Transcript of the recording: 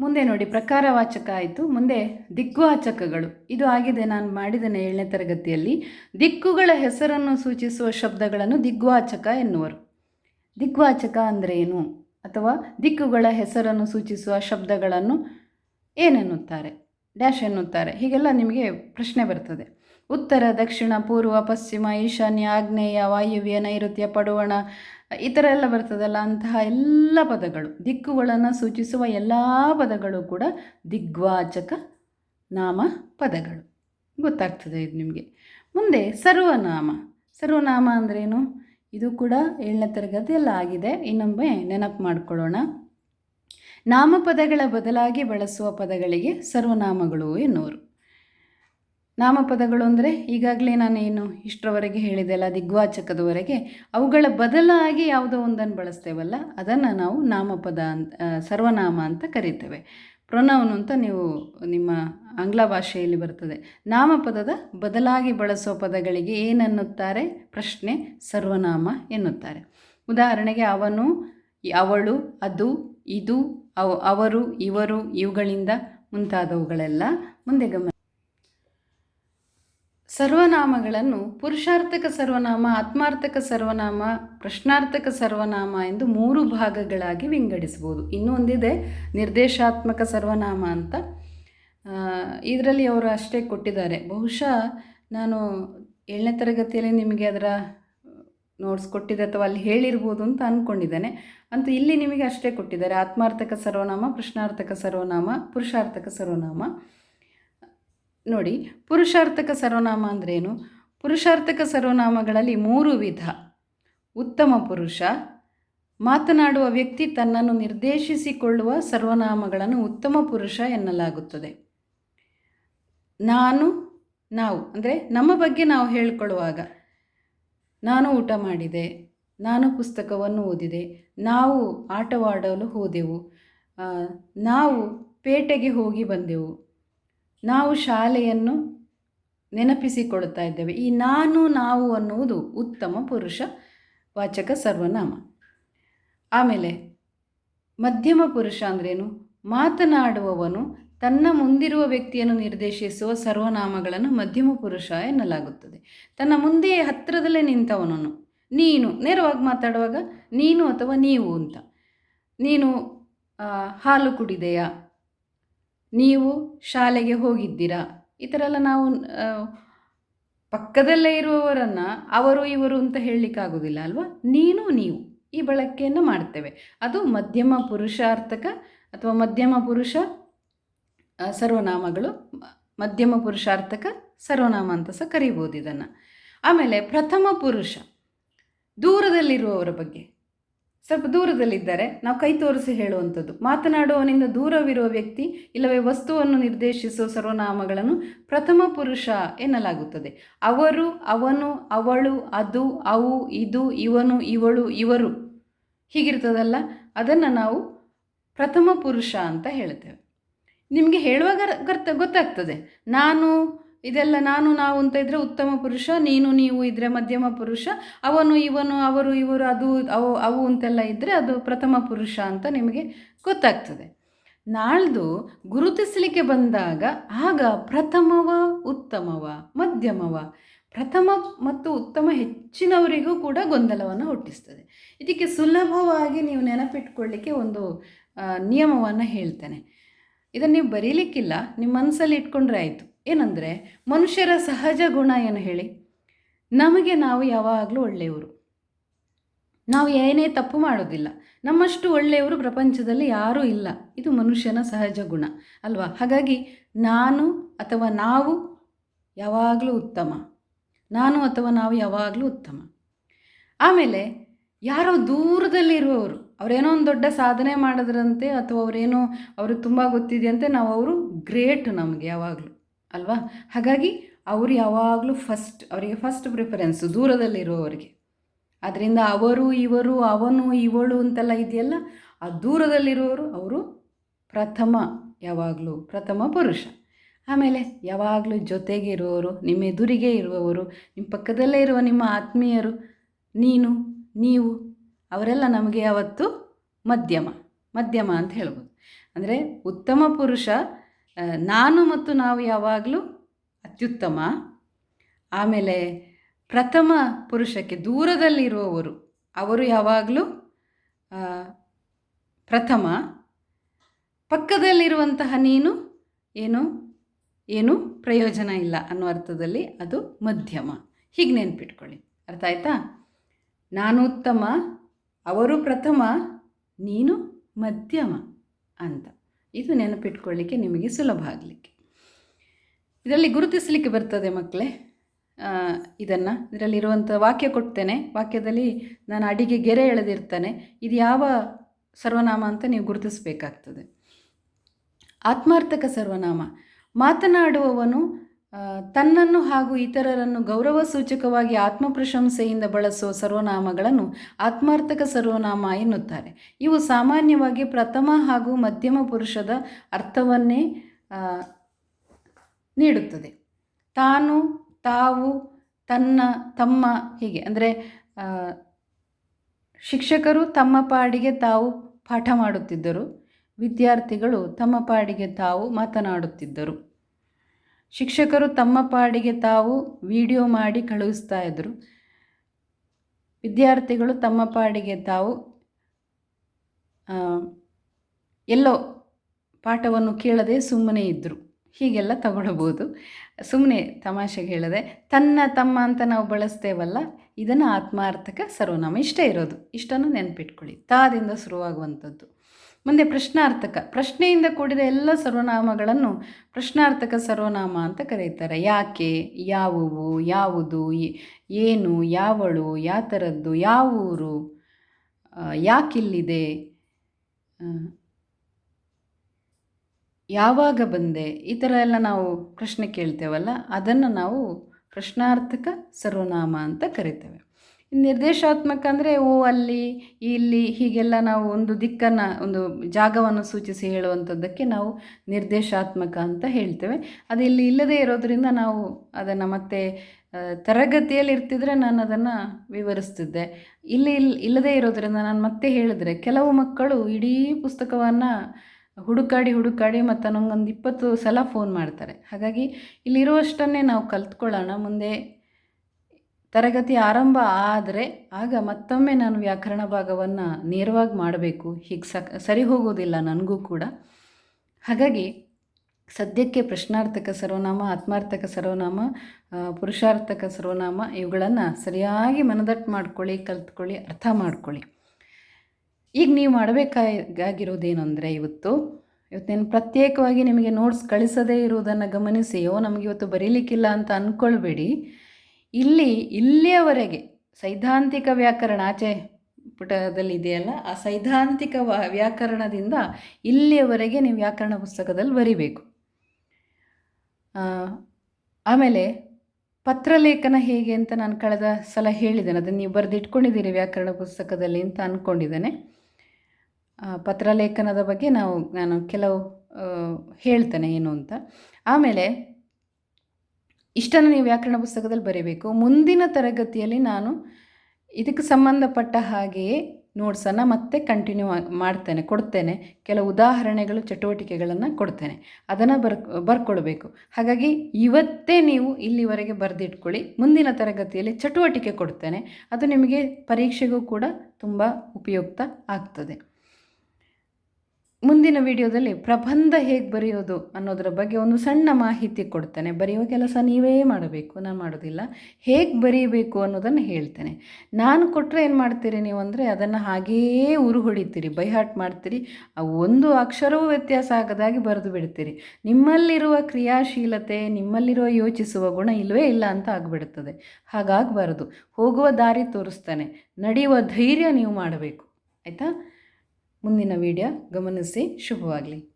ಮುಂದೆ ನೋಡಿ ಪ್ರಕಾರವಾಚಕ ಆಯಿತು ಮುಂದೆ ದಿಗ್ವಾಚಕಗಳು. ಇದು ಆಗಿದೆ ನಾನು ಮಾಡಿದ್ದೇನೆ ಏಳನೇ ತರಗತಿಯಲ್ಲಿ. ದಿಕ್ಕುಗಳ ಹೆಸರನ್ನು ಸೂಚಿಸುವ ಶಬ್ದಗಳನ್ನು ದಿಗ್ವಾಚಕ ಎನ್ನುವರು. ದಿಗ್ವಾಚಕ ಅಂದರೆ ಏನು? ಅಥವಾ ದಿಕ್ಕುಗಳ ಹೆಸರನ್ನು ಸೂಚಿಸುವ ಶಬ್ದಗಳನ್ನು ಏನೆನ್ನುತ್ತಾರೆ? ಡ್ಯಾಶ್ ಎನ್ನುತ್ತಾರೆ. ಹೀಗೆಲ್ಲ ನಿಮಗೆ ಪ್ರಶ್ನೆ ಬರ್ತದೆ. ಉತ್ತರ, ದಕ್ಷಿಣ, ಪೂರ್ವ, ಪಶ್ಚಿಮ, ಈಶಾನ್ಯ, ಆಗ್ನೇಯ, ವಾಯುವ್ಯ, ನೈಋತ್ಯ, ಪಡುವಣ ಈ ಥರ ಎಲ್ಲ ಬರ್ತದಲ್ಲ ಅಂತಹ ಎಲ್ಲ ಪದಗಳು, ದಿಕ್ಕುಗಳನ್ನು ಸೂಚಿಸುವ ಎಲ್ಲ ಪದಗಳು ಕೂಡ ದಿಗ್ವಾಚಕ ನಾಮ ಪದಗಳು. ಗೊತ್ತಾಗ್ತದೆ ಇದು ನಿಮಗೆ. ಮುಂದೆ ಸರ್ವನಾಮ. ಸರ್ವನಾಮ ಅಂದ್ರೇನು? ಇದು ಕೂಡ ಏಳನೇ ತರಗತಿಯಲ್ಲಿ ಆಗಿದೆ. ಇನ್ನೊಮ್ಮೆ ನೆನಪು ಮಾಡಿಕೊಳ್ಳೋಣ. ನಾಮಪದಗಳ ಬದಲಾಗಿ ಬಳಸುವ ಪದಗಳಿಗೆ ಸರ್ವನಾಮಗಳು ಎನ್ನುವರು. ನಾಮಪದಗಳು ಅಂದರೆ ಈಗಾಗಲೇ ನಾನೇನು ಇಷ್ಟರವರೆಗೆ ಹೇಳಿದೆಲ್ಲ ದಿಗ್ವಾಚಕದವರೆಗೆ, ಅವುಗಳ ಬದಲಾಗಿ ಯಾವುದೋ ಒಂದನ್ನು ಬಳಸ್ತೇವಲ್ಲ, ಅದನ್ನು ನಾವು ನಾಮಪದ ಅಂತ ಸರ್ವನಾಮ ಅಂತ ಕರಿತೇವೆ. ಪ್ರೊನೌನ್ ಅಂತ ನೀವು ನಿಮ್ಮ ಆಂಗ್ಲ ಭಾಷೆಯಲ್ಲಿ ಬರ್ತದೆ. ನಾಮಪದದ ಬದಲಾಗಿ ಬಳಸೋ ಪದಗಳಿಗೆ ಏನನ್ನುತ್ತಾರೆ? ಪ್ರಶ್ನೆ, ಸರ್ವನಾಮ ಎನ್ನುತ್ತಾರೆ. ಉದಾಹರಣೆಗೆ ಅವನು, ಅವಳು, ಅದು, ಇದು, ಅವ, ಅವರು, ಇವರು, ಇವುಗಳಿಂದ ಮುಂತಾದವುಗಳೆಲ್ಲ ಮುಂದೆ ಗಮನ ಸರ್ವನಾಮಗಳನ್ನು ಪುರುಷಾರ್ಥಕ ಸರ್ವನಾಮ, ಆತ್ಮಾರ್ಥಕ ಸರ್ವನಾಮ, ಪ್ರಶ್ನಾರ್ಥಕ ಸರ್ವನಾಮ ಎಂದು ಮೂರು ಭಾಗಗಳಾಗಿ ವಿಂಗಡಿಸ್ಬೋದು ಇನ್ನೂ ಒಂದಿದೆ, ನಿರ್ದೇಶಾತ್ಮಕ ಸರ್ವನಾಮ ಅಂತ. ಇದರಲ್ಲಿ ಅವರು ಅಷ್ಟೇ ಕೊಟ್ಟಿದ್ದಾರೆ. ಬಹುಶಃ ನಾನು ಏಳನೇ ತರಗತಿಯಲ್ಲಿ ನಿಮಗೆ ಅದರ ನೋಟ್ಸ್ ಕೊಟ್ಟಿದ್ದೆ ಅಥವಾ ಅಲ್ಲಿ ಹೇಳಿರ್ಬೋದು ಅಂತ ಅಂದ್ಕೊಂಡಿದ್ದೇನೆ ಅಂತ ಇಲ್ಲಿ ನಿಮಗೆ ಅಷ್ಟೇ ಕೊಟ್ಟಿದ್ದಾರೆ. ಆತ್ಮಾರ್ಥಕ ಸರ್ವನಾಮ, ಪ್ರಶ್ನಾರ್ಥಕ ಸರ್ವನಾಮ, ಪುರುಷಾರ್ಥಕ ಸರ್ವನಾಮ. ನೋಡಿ, ಪುರುಷಾರ್ಥಕ ಸರ್ವನಾಮ ಅಂದ್ರೇನು? ಪುರುಷಾರ್ಥಕ ಸರ್ವನಾಮಗಳಲ್ಲಿ ಮೂರು ವಿಧ. ಉತ್ತಮ ಪುರುಷ, ಮಾತನಾಡುವ ವ್ಯಕ್ತಿ ತನ್ನನ್ನು ನಿರ್ದೇಶಿಸಿಕೊಳ್ಳುವ ಸರ್ವನಾಮಗಳನ್ನು ಉತ್ತಮ ಪುರುಷ ಎನ್ನಲಾಗುತ್ತದೆ. ನಾನು, ನಾವು, ಅಂದರೆ ನಮ್ಮ ಬಗ್ಗೆ ನಾವು ಹೇಳಿಕೊಳ್ಳುವಾಗ, ನಾನು ಊಟ ಮಾಡಿದೆ, ನಾನು ಪುಸ್ತಕವನ್ನು ಓದಿದೆ, ನಾವು ಆಟವಾಡಲು ಹೋದೆವು ನಾವು ಪೇಟೆಗೆ ಹೋಗಿ ಬಂದೆವು ನಾವು ಶಾಲೆಯನ್ನು ನೆನಪಿಸಿಕೊಳ್ತಾ ಇದ್ದೇವೆ. ಈ ನಾನು, ನಾವು ಅನ್ನುವುದು ಉತ್ತಮ ಪುರುಷ ವಾಚಕ ಸರ್ವನಾಮ. ಆಮೇಲೆ ಮಧ್ಯಮ ಪುರುಷ ಅಂದ್ರೇನು? ಮಾತನಾಡುವವನು ತನ್ನ ಮುಂದಿರುವ ವ್ಯಕ್ತಿಯನ್ನು ನಿರ್ದೇಶಿಸುವ ಸರ್ವನಾಮಗಳನ್ನು ಮಧ್ಯಮ ಪುರುಷ ಎನ್ನಲಾಗುತ್ತದೆ. ತನ್ನ ಮುಂದೆ ಹತ್ತಿರದಲ್ಲೇ ನಿಂತವನನ್ನು ನೀನು, ನೇರವಾಗಿ ಮಾತಾಡುವಾಗ ನೀನು ಅಥವಾ ನೀವು ಅಂತ. ನೀನು ಹಾಲು ಕುಡಿದೆಯಾ? ನೀವು ಶಾಲೆಗೆ ಹೋಗಿದ್ದೀರಾ? ಈ ಥರ ಎಲ್ಲ ನಾವು ಪಕ್ಕದಲ್ಲೇ ಇರುವವರನ್ನು ಅವರು ಇವರು ಅಂತ ಹೇಳಲಿಕ್ಕಾಗೋದಿಲ್ಲ ಅಲ್ವಾ? ನೀನು ನೀವು ಈ ಬಳಕೆಯನ್ನು ಮಾಡ್ತೇವೆ. ಅದು ಮಧ್ಯಮ ಪುರುಷಾರ್ಥಕ ಅಥವಾ ಮಧ್ಯಮ ಪುರುಷ ಸರ್ವನಾಮಗಳು, ಮಧ್ಯಮ ಪುರುಷಾರ್ಥಕ, ಸರ್ವನಾಮ ಅಂತ ಸಹ ಕರಿಬೋದು ಇದನ್ನು. ಆಮೇಲೆ ಪ್ರಥಮ ಪುರುಷ, ದೂರದಲ್ಲಿರುವವರ ಬಗ್ಗೆ. ಸ್ವಲ್ಪ ದೂರದಲ್ಲಿದ್ದಾರೆ ನಾವು ಕೈ ತೋರಿಸಿ ಹೇಳುವಂಥದ್ದು. ಮಾತನಾಡುವವನಿಂದ ದೂರವಿರುವ ವ್ಯಕ್ತಿ ಇಲ್ಲವೇ ವಸ್ತುವನ್ನು ನಿರ್ದೇಶಿಸುವ ಸರ್ವನಾಮಗಳನ್ನು ಪ್ರಥಮ ಪುರುಷ ಎನ್ನಲಾಗುತ್ತದೆ. ಅವರು, ಅವನು, ಅವಳು, ಅದು, ಅವು, ಇದು, ಇವನು, ಇವಳು, ಇವರು. ಹೀಗಿರ್ತದಲ್ಲ ಅದನ್ನು ನಾವು ಪ್ರಥಮ ಪುರುಷ ಅಂತ ಹೇಳ್ತೇವೆ ನಿಮಗೆ ಹೇಳುವಾಗ ಗೊತ್ತಾಗ್ತದೆ. ನಾನು ಇದೆಲ್ಲ ನಾನು, ನಾವು ಅಂತ ಇದ್ದರೆ ಉತ್ತಮ ಪುರುಷ, ನೀನು, ನೀವು ಇದ್ದರೆ ಮಧ್ಯಮ ಪುರುಷ, ಅವನು, ಇವನು, ಅವರು, ಇವರು, ಅದು, ಅವು ಅವು ಅಂತೆಲ್ಲ ಇದ್ದರೆ ಅದು ಪ್ರಥಮ ಪುರುಷ ಅಂತ ನಿಮಗೆ ಗೊತ್ತಾಗ್ತದೆ. ನಾಳ್ದು ಗುರುತಿಸಲಿಕ್ಕೆ ಬಂದಾಗ ಆಗ ಪ್ರಥಮವ, ಉತ್ತಮವ, ಮಧ್ಯಮವ, ಪ್ರಥಮ ಮತ್ತು ಉತ್ತಮ ಹೆಚ್ಚಿನವರಿಗೂ ಕೂಡ ಗೊಂದಲವನ್ನು ಹುಟ್ಟಿಸ್ತದೆ. ಇದಕ್ಕೆ ಸುಲಭವಾಗಿ ನೀವು ನೆನಪಿಟ್ಕೊಳ್ಳಿಕ್ಕೆ ಒಂದು ನಿಯಮವನ್ನು ಹೇಳ್ತೇನೆ. ಇದನ್ನು ನೀವು ಬರೀಲಿಕ್ಕಿಲ್ಲ ನಿಮ್ಮ ಮನಸ್ಸಲ್ಲಿ ಇಟ್ಕೊಂಡ್ರೆ ಆಯಿತು. ಏನಂದರೆ, ಮನುಷ್ಯರ ಸಹಜ ಗುಣ ಏನು ಹೇಳಿ? ನಮಗೆ ನಾವು ಯಾವಾಗಲೂ ಒಳ್ಳೆಯವರು. ನಾವು ಏನೇ ತಪ್ಪು ಮಾಡೋದಿಲ್ಲ. ನಮ್ಮಷ್ಟು ಒಳ್ಳೆಯವರು ಪ್ರಪಂಚದಲ್ಲಿ ಯಾರೂ ಇಲ್ಲ. ಇದು ಮನುಷ್ಯನ ಸಹಜ ಗುಣ, ಅಲ್ವಾ? ಹಾಗಾಗಿ ನಾನು ಅಥವಾ ನಾವು ಯಾವಾಗಲೂ ಉತ್ತಮ. ನಾನು ಅಥವಾ ನಾವು ಯಾವಾಗಲೂ ಉತ್ತಮ. ಆಮೇಲೆ ಯಾರೋ ದೂರದಲ್ಲಿರುವವರು, ಅವರೇನೋ ಒಂದು ದೊಡ್ಡ ಸಾಧನೆ ಮಾಡಿದ್ರಂತೆ ಅಥವಾ ಅವರೇನೋ, ಅವ್ರಿಗೆ ತುಂಬ ಗೊತ್ತಿದೆಯಂತೆ, ನಾವು ಅವರು ಗ್ರೇಟ್ ನಮಗೆ ಯಾವಾಗಲೂ. ಅಲ್ವಾ? ಹಾಗಾಗಿ ಅವರು ಯಾವಾಗಲೂ ಫಸ್ಟ್ ಅವರಿಗೆ ಫಸ್ಟ್ ಪ್ರಿಫರೆನ್ಸು ದೂರದಲ್ಲಿರುವವರಿಗೆ. ಅದರಿಂದ ಅವರು, ಇವರು, ಅವನು, ಇವಳು ಅಂತೆಲ್ಲ ಇದೆಯಲ್ಲ, ಆ ದೂರದಲ್ಲಿರುವವರು ಅವರು ಪ್ರಥಮ ಯಾವಾಗಲೂ, ಪ್ರಥಮ ಪುರುಷ. ಆಮೇಲೆ ಯಾವಾಗಲೂ ಜೊತೆಗೆ ಇರುವವರು ನಿಮ್ಮ ಎದುರಿಗೆ ಇರುವವರು, ನಿಮ್ಮ ಪಕ್ಕದಲ್ಲೇ ಇರುವ ನಿಮ್ಮ ಆತ್ಮೀಯರು, ನೀನು, ನೀವು, ಅವರೆಲ್ಲ ನಮಗೆ ಯಾವತ್ತು ಮಧ್ಯಮ ಮಧ್ಯಮ ಅಂತ ಹೇಳ್ಬೋದು. ಅಂದರೆ ಉತ್ತಮ ಪುರುಷ ನಾನು ಮತ್ತು ನಾವು ಯಾವಾಗಲೂ ಅತ್ಯುತ್ತಮ. ಆಮೇಲೆ ಪ್ರಥಮ ಪುರುಷಕ್ಕೆ ದೂರದಲ್ಲಿರುವವರು, ಅವರು ಯಾವಾಗಲೂ ಪ್ರಥಮ. ಪಕ್ಕದಲ್ಲಿರುವಂತಹ ನೀನು ಏನು? ಏನು? ಪ್ರಯೋಜನ ಇಲ್ಲ ಅನ್ನೋ ಅರ್ಥದಲ್ಲಿ ಅದು ಮಧ್ಯಮ. ಹೀಗೆ ನೆನ್ಪಿಟ್ಕೊಳ್ಳಿ. ಅರ್ಥ ಆಯ್ತಾ? ನಾನು ಉತ್ತಮ, ಅವರು ಪ್ರಥಮ, ನೀನು ಮಧ್ಯಮ ಅಂತ. ಇದು ನೆನಪಿಟ್ಕೊಳ್ಳಿಕ್ಕೆ ನಿಮಗೆ ಸುಲಭ ಆಗಲಿಕ್ಕೆ. ಇದರಲ್ಲಿ ಗುರುತಿಸಲಿಕ್ಕೆ ಬರ್ತದೆ ಮಕ್ಕಳೇ. ಇದನ್ನು ಇದರಲ್ಲಿರುವಂಥ ವಾಕ್ಯ ಕೊಡ್ತೇನೆ. ವಾಕ್ಯದಲ್ಲಿ ನಾನು ಅಡಿಗೆ ಗೆರೆ ಎಳೆದಿರ್ತಾನೆ. ಇದು ಯಾವ ಸರ್ವನಾಮ ಅಂತ ನೀವು ಗುರುತಿಸಬೇಕಾಗ್ತದೆ. ಆತ್ಮಾರ್ಥಕ ಸರ್ವನಾಮ. ಮಾತನಾಡುವವನು ತನ್ನನ್ನು ಹಾಗೂ ಇತರರನ್ನು ಗೌರವ ಸೂಚಕವಾಗಿ ಆತ್ಮಪ್ರಶಂಸೆಯಿಂದ ಬಳಸುವ ಸರ್ವನಾಮಗಳನ್ನು ಆತ್ಮಾರ್ಥಕ ಸರ್ವನಾಮ ಎನ್ನುತ್ತಾರೆ. ಇವು ಸಾಮಾನ್ಯವಾಗಿ ಪ್ರಥಮ ಹಾಗೂ ಮಧ್ಯಮ ಪುರುಷದ ಅರ್ಥವನ್ನೇ ನೀಡುತ್ತದೆ. ತಾನು, ತಾವು, ತನ್ನ, ತಮ್ಮ ಹೀಗೆ, ಅಂದರೆ ಶಿಕ್ಷಕರು ತಮ್ಮ ಪಾಡಿಗೆ ತಾವು ಪಾಠ ಮಾಡುತ್ತಿದ್ದರು. ವಿದ್ಯಾರ್ಥಿಗಳು ತಮ್ಮ ಪಾಡಿಗೆ ತಾವು ಮಾತನಾಡುತ್ತಿದ್ದರು. ಶಿಕ್ಷಕರು ತಮ್ಮ ಪಾಡಿಗೆ ತಾವು ವಿಡಿಯೋ ಮಾಡಿ ಕಳುಹಿಸ್ತಾ ಇದ್ದರು ವಿದ್ಯಾರ್ಥಿಗಳು ತಮ್ಮ ಪಾಡಿಗೆ ತಾವು ಎಲ್ಲೋ ಪಾಠವನ್ನು ಕೇಳದೆ ಸುಮ್ಮನೆ ಇದ್ದರು ಹೀಗೆಲ್ಲ ತಗೊಳ್ಬೋದು ಸುಮ್ಮನೆ ತಮಾಷೆಗೆ ಹೇಳದೆ ತನ್ನ ತಮ್ಮ ಅಂತ ನಾವು ಬಳಸ್ತೇವಲ್ಲ, ಇದನ್ನು ಆತ್ಮಾರ್ಥಕ ಸರ್ವನಾಮ ಇಷ್ಟೇ ಇರೋದು. ಇಷ್ಟನ್ನು ನೆನಪಿಟ್ಕೊಳ್ಳಿ. ತಾದಿಂದ ಶುರುವಾಗುವಂಥದ್ದು. ಮುಂದೆ ಪ್ರಶ್ನಾರ್ಥಕ. ಪ್ರಶ್ನೆಯಿಂದ ಕೂಡಿದ ಎಲ್ಲ ಸರ್ವನಾಮಗಳನ್ನು ಪ್ರಶ್ನಾರ್ಥಕ ಸರ್ವನಾಮ ಅಂತ ಕರೀತಾರೆ. ಯಾಕೆ? ಯಾವುವು? ಯಾವುದು? ಏನು? ಯಾವಳು? ಯಾವ ಥರದ್ದು ಯಾವ ಯಾಕಿಲ್ಲಿದೆ? ಯಾವಾಗ ಬಂದೆ? ಈ ಥರ ಎಲ್ಲ ನಾವು ಪ್ರಶ್ನೆ ಕೇಳ್ತೇವಲ್ಲ, ಅದನ್ನು ನಾವು ಪ್ರಶ್ನಾರ್ಥಕ ಸರ್ವನಾಮ ಅಂತ ಕರಿತೇವೆ. ನಿರ್ದೇಶಾತ್ಮಕ ಅಂದರೆ ಓ, ಅಲ್ಲಿ, ಇಲ್ಲಿ ಹೀಗೆಲ್ಲ ನಾವು ಒಂದು ದಿಕ್ಕನ್ನು, ಒಂದು ಜಾಗವನ್ನು ಸೂಚಿಸಿ ಹೇಳುವಂಥದ್ದಕ್ಕೆ ನಾವು ನಿರ್ದೇಶಾತ್ಮಕ ಅಂತ ಹೇಳ್ತೇವೆ. ಅದು ಇಲ್ಲಿ ಇಲ್ಲದೇ ಇರೋದರಿಂದ ನಾವು ಅದನ್ನು ಮತ್ತೆ ತರಗತಿಯಲ್ಲಿ ಇರ್ತಿದ್ರೆ ನಾನು ಅದನ್ನು ವಿವರಿಸ್ತಿದ್ದೆ. ಇಲ್ಲಿ ಇಲ್, ಇಲ್ಲದೇ ಇರೋದರಿಂದ ನಾನು ಮತ್ತೆ ಹೇಳಿದ್ರೆ, ಕೆಲವು ಮಕ್ಕಳು ಇಡೀ ಪುಸ್ತಕವನ್ನು ಹುಡುಕಾಡಿ ಹುಡುಕಾಡಿ ಮತ್ತು ನನಗೊಂದು ಇಪ್ಪತ್ತು ಸಲ ಫೋನ್ ಮಾಡ್ತಾರೆ. ಹಾಗಾಗಿ ಇಲ್ಲಿರುವಷ್ಟನ್ನೇ ನಾವು ಕಲ್ತ್ಕೊಳ್ಳೋಣ. ಮುಂದೆ ತರಗತಿ ಆರಂಭ ಆದರೆ ಆಗ ಮತ್ತೊಮ್ಮೆ ನಾನು ವ್ಯಾಕರಣ ಭಾಗವನ್ನು ನೇರವಾಗಿ ಮಾಡಬೇಕು. ಹೀಗೆ ಸಕ್, ಸರಿ ಹೋಗೋದಿಲ್ಲ ನನಗೂ ಕೂಡ. ಹಾಗಾಗಿ ಸದ್ಯಕ್ಕೆ ಪ್ರಶ್ನಾರ್ಥಕ ಸರ್ವನಾಮ, ಆತ್ಮಾರ್ಥಕ ಸರ್ವನಾಮ ಪುರುಷಾರ್ಥಕ ಸರ್ವನಾಮ ಇವುಗಳನ್ನು ಸರಿಯಾಗಿ ಮನದಟ್ಟು ಮಾಡ್ಕೊಳ್ಳಿ, ಕಲ್ತ್ಕೊಳ್ಳಿ, ಅರ್ಥ ಮಾಡ್ಕೊಳ್ಳಿ. ಈಗ ನೀವು ಮಾಡಬೇಕಾಗಿರೋದೇನು ಅಂದರೆ ಇವತ್ತು, ಇವತ್ತೇನು ಪ್ರತ್ಯೇಕವಾಗಿ ನಿಮಗೆ ನೋಟ್ಸ್ ಕಳಿಸದೇ ಇರುವುದನ್ನು ಗಮನಿಸಿಯೋ, ನಮಗೆ ಇವತ್ತು ಬರೀಲಿಕ್ಕಿಲ್ಲ ಅಂತ ಅಂದ್ಕೊಳ್ಬೇಡಿ ಇಲ್ಲಿ, ಇಲ್ಲಿಯವರೆಗೆ ಸೈದ್ಧಾಂತಿಕ ವ್ಯಾಕರಣ ಆಚೆ ಪುಟದಲ್ಲಿ ಇದೆಯಲ್ಲ, ಆ ಸೈದ್ಧಾಂತಿಕ ವ್ಯಾಕರಣದಿಂದ ಇಲ್ಲಿಯವರೆಗೆ ನೀವು ವ್ಯಾಕರಣ ಪುಸ್ತಕದಲ್ಲಿ ಬರಿಬೇಕು. ಆಮೇಲೆ ಪತ್ರಲೇಖನ ಹೇಗೆ ಅಂತ ನಾನು ಕಳೆದ ಸಲ ಹೇಳಿದ್ದೇನೆ, ಅದನ್ನು ನೀವು ಬರೆದಿಟ್ಕೊಂಡಿದ್ದೀರಿ ವ್ಯಾಕರಣ ಪುಸ್ತಕದಲ್ಲಿ ಅಂತ ಅಂದ್ಕೊಂಡಿದ್ದೇನೆ ಪತ್ರಲೇಖನದ ಬಗ್ಗೆ ನಾವು, ನಾನು ಕೆಲವು ಹೇಳ್ತೇನೆ ಏನು ಅಂತ. ಆಮೇಲೆ ಇಷ್ಟನ್ನು ನೀವು ವ್ಯಾಕರಣ ಪುಸ್ತಕದಲ್ಲಿ ಬರೀಬೇಕು. ಮುಂದಿನ ತರಗತಿಯಲ್ಲಿ ನಾನು ಇದಕ್ಕೆ ಸಂಬಂಧಪಟ್ಟ ಹಾಗೆಯೇ ನೋಟ್ಸನ್ನು ಮತ್ತೆ ಕಂಟಿನ್ಯೂ ಮಾಡ್ತೇನೆ, ಕೊಡ್ತೇನೆ. ಕೆಲವು ಉದಾಹರಣೆಗಳು, ಚಟುವಟಿಕೆಗಳನ್ನು ಕೊಡ್ತೇನೆ. ಅದನ್ನು ಬರ್ ಬರ್ಕೊಳ್ಬೇಕು ಹಾಗಾಗಿ ಇವತ್ತೇ ನೀವು ಇಲ್ಲಿವರೆಗೆ ಬರೆದಿಟ್ಕೊಳ್ಳಿ. ಮುಂದಿನ ತರಗತಿಯಲ್ಲಿ ಚಟುವಟಿಕೆ ಕೊಡ್ತೇನೆ. ಅದು ನಿಮಗೆ ಪರೀಕ್ಷೆಗೂ ಕೂಡ ತುಂಬ ಉಪಯುಕ್ತ ಆಗ್ತದೆ. ಮುಂದಿನ ವಿಡಿಯೋದಲ್ಲಿ ಪ್ರಬಂಧ ಹೇಗೆ ಬರೆಯೋದು ಅನ್ನೋದರ ಬಗ್ಗೆ ಒಂದು ಸಣ್ಣ ಮಾಹಿತಿ ಕೊಡ್ತೇನೆ. ಬರೆಯೋ ಕೆಲಸ ನೀವೇ ಮಾಡಬೇಕು, ನಾನು ಮಾಡೋದಿಲ್ಲ. ಹೇಗೆ ಬರೀಬೇಕು ಅನ್ನೋದನ್ನು ಹೇಳ್ತೇನೆ. ನಾನು ಕೊಟ್ಟರೆ ಏನು ಮಾಡ್ತೀರಿ ನೀವು ಅಂದರೆ ಅದನ್ನು ಹಾಗೇ ಉರು ಹೊಡಿತೀರಿ ಬೈಹಾಟ್ ಮಾಡ್ತೀರಿ. ಆ ಒಂದು ಅಕ್ಷರವೂ ವ್ಯತ್ಯಾಸ ಆಗದಾಗಿ ಬರೆದು ಬಿಡ್ತೀರಿ. ನಿಮ್ಮಲ್ಲಿರುವ ಕ್ರಿಯಾಶೀಲತೆ, ನಿಮ್ಮಲ್ಲಿರುವ ಯೋಚಿಸುವ ಗುಣ ಇಲ್ಲವೇ ಇಲ್ಲ ಅಂತ ಆಗಿಬಿಡುತ್ತದೆ ಹಾಗಾಗಬಾರದು. ಹೋಗುವ ದಾರಿ ತೋರಿಸ್ತಾನೆ. ನಡೆಯುವ ಧೈರ್ಯ ನೀವು ಮಾಡಬೇಕು. ಆಯಿತಾ? ಮುಂದಿನ ವಿಡಿಯೋ ಗಮನಿಸಿ. ಶುಭವಾಗಲಿ.